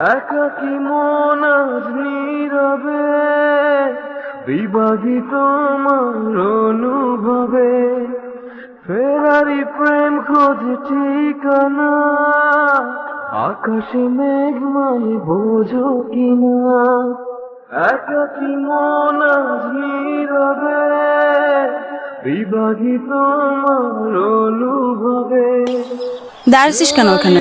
একাকি মন আজ নীরবে বিভাগী তোমার অনুভবে। ফেরারি প্রেম খোঁজে ঠিকানা আকাশে মেঘ মানে বোঝো কিনা। একাকি মন আজ নীরবে বিভাগী তোমার অনুভবে। দাঁড়াচ্ছিস কেন ওখানে?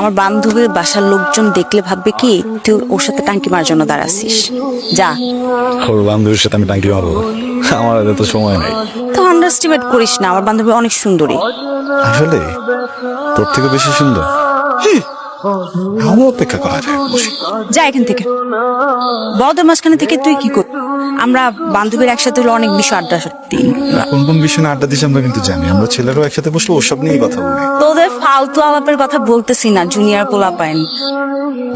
আমার বান্ধবীর বাসার লোকজন দেখলে ভাববে কি তুই ওর সাথে টাঙ্কি মারার জন্য দাঁড়াচ্ছিস যা। ওর বান্ধবীর সাথে আমি টাঙ্কি মারবো। আমার হাতে তো সময় নেই। তো আন্ডারস্টিমেট করিস না আমার বান্ধবী অনেক সুন্দরী। আসলে তোর থেকে বেশি সুন্দর। আমার অপেক্ষা করা। যায় যা এখান থেকে। বড়দের মাঝখানে থেকে তুই কি কর আমরা বান্ধবীর একসাথে হলে অনেক বিষয় আড্ডা সত্যি। কোন কোন বিষয় আড্ডা দিছি আমরা কিন্তু জানি। আমরা ছেলেরাও একসাথে বসলে ওসব নিয়েই কথা বলি। তোদের ফালতু আলাপের কথা বলতেছি না জুনিয়র পোলা পাইন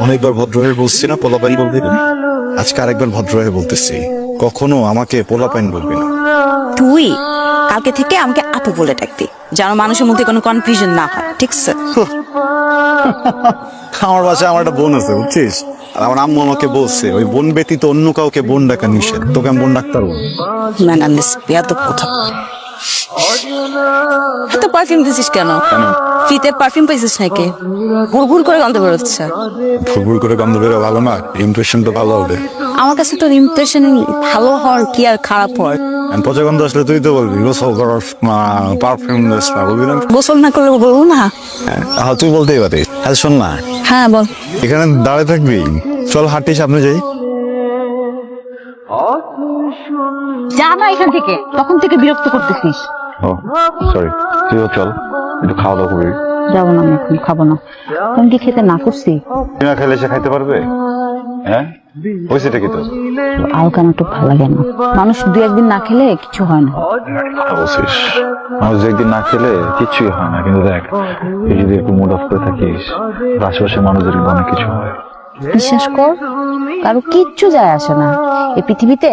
অনেকবার ভদ্র হয়ে বলছি না পোলাপাইন বলবি না। আজকে আরেকবার ভদ্র হয়ে বলতেছি। কখনো আমাকে পোলাপাইন বলবি না। তুই কালকে থেকে আমাকে আপু বলে ডাকতি যেন মানুষের মধ্যে কোনো কনফিউশন না হয় ঠিক আছে? আমার বাসায় আমার একটা বোন আছে বুঝছিস? আর আমার আম্মু আমাকে বলছে ওই বোন ব্যতীত অন্য কাউকে বোন ডাকা নিষেধ। তোকে আমি বোন ডাক্তার বেয়াদব কথা। তো পারফিউম দিছিস কেন? ফিতে পারফিউম পাইছিস নাকি? গুড় করে গন্ধ বেরোচ্ছে। ফুটবল করে গন্ধ বেরো ভালো না? ইমপ্রেশন তো ভালো হবে। আমার কাছে তোর ইমপ্রেশন ভালো হওয়ার কি আর খারাপ হওয়ার? পচা গন্ধ আসলে তুই তো বলবি গোসল করার পারফিউম না বলবি না? গোসল না করলে বলব না? হ্যাঁ তুই বলতেই পারিস। হ্যাঁ শোন না হ্যাঁ বল। এখানে দাঁড়িয়ে থাকবি? চল হাঁটি সামনে যাই। যা না এখান থেকে তখন থেকে বিরক্ত করতেছিস। ও সরি তুইও চল একটু খাওয়া দাওয়া করবি যাব না আমি এখন খাব না। তুমি কি খেতে না করছি? না খেলে সে খাইতে পারবে? হ্যাঁ? হয়েছেটা কি তো? আলকান একটু ভালো লাগে না। মানুষ দু একদিন না খেলে কিছু হয় না। কথা বলছিস? মানুষ যে একদিন না খেলে হয় না। কিন্তু দেখ তুই যদি একটু মুড অফ করে থাকিস আশেপাশে মানুষদের অনেক কিছু হয়। বিশ্বাস কর কারও কিচ্ছু যায় আসে না। এই পৃথিবীতে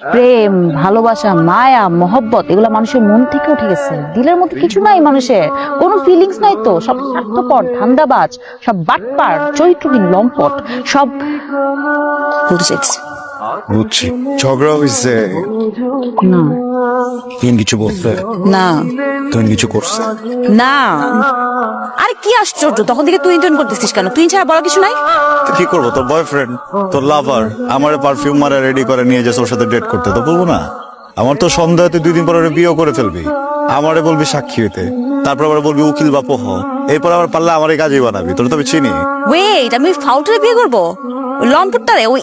প্রেম, ভালোবাসা, মায়া, মহব্বত, এগুলো মানুষের মন থেকে উঠে গেছে। দিলের মধ্যে কিছু নাই মানুষের। কোনো ফিলিংস নাই তো। সব স্বার্থপর, ধান্দাবাজ, সব বাটপার চরিত্রহীন লম্পট, সব বুঝছি ঝগড়া হয়েছে না। তুই কিছু বলছে না। তুই কিছু করছে? না। আরে কি আশ্চর্য তখন থেকে তুই ইন্টার্ন করতেছিস কেন? তুই ছাড়া বড় কিছু নাই? কি করব? তোর বয়ফ্রেন্ড তোর লাভার আমার পারফিউম মারা রেডি করে নিয়ে যাস ওর সাথে ডেট করতে তো বলব না? আমার তো সন্দেহ তুই দুই দিন পরে বিয়েও করে ফেলবি। আমারে বলবি সাক্ষী হইতে। তারপর আবার বলবি উকিল বা পোহ। এরপর আবার পারলে আমার এই কাজই বানাবি। তোর তো আমি চিনি। ওয়েট আমি ফাউটারে বিয়ে করব? ওই লম্পটটারে? ওই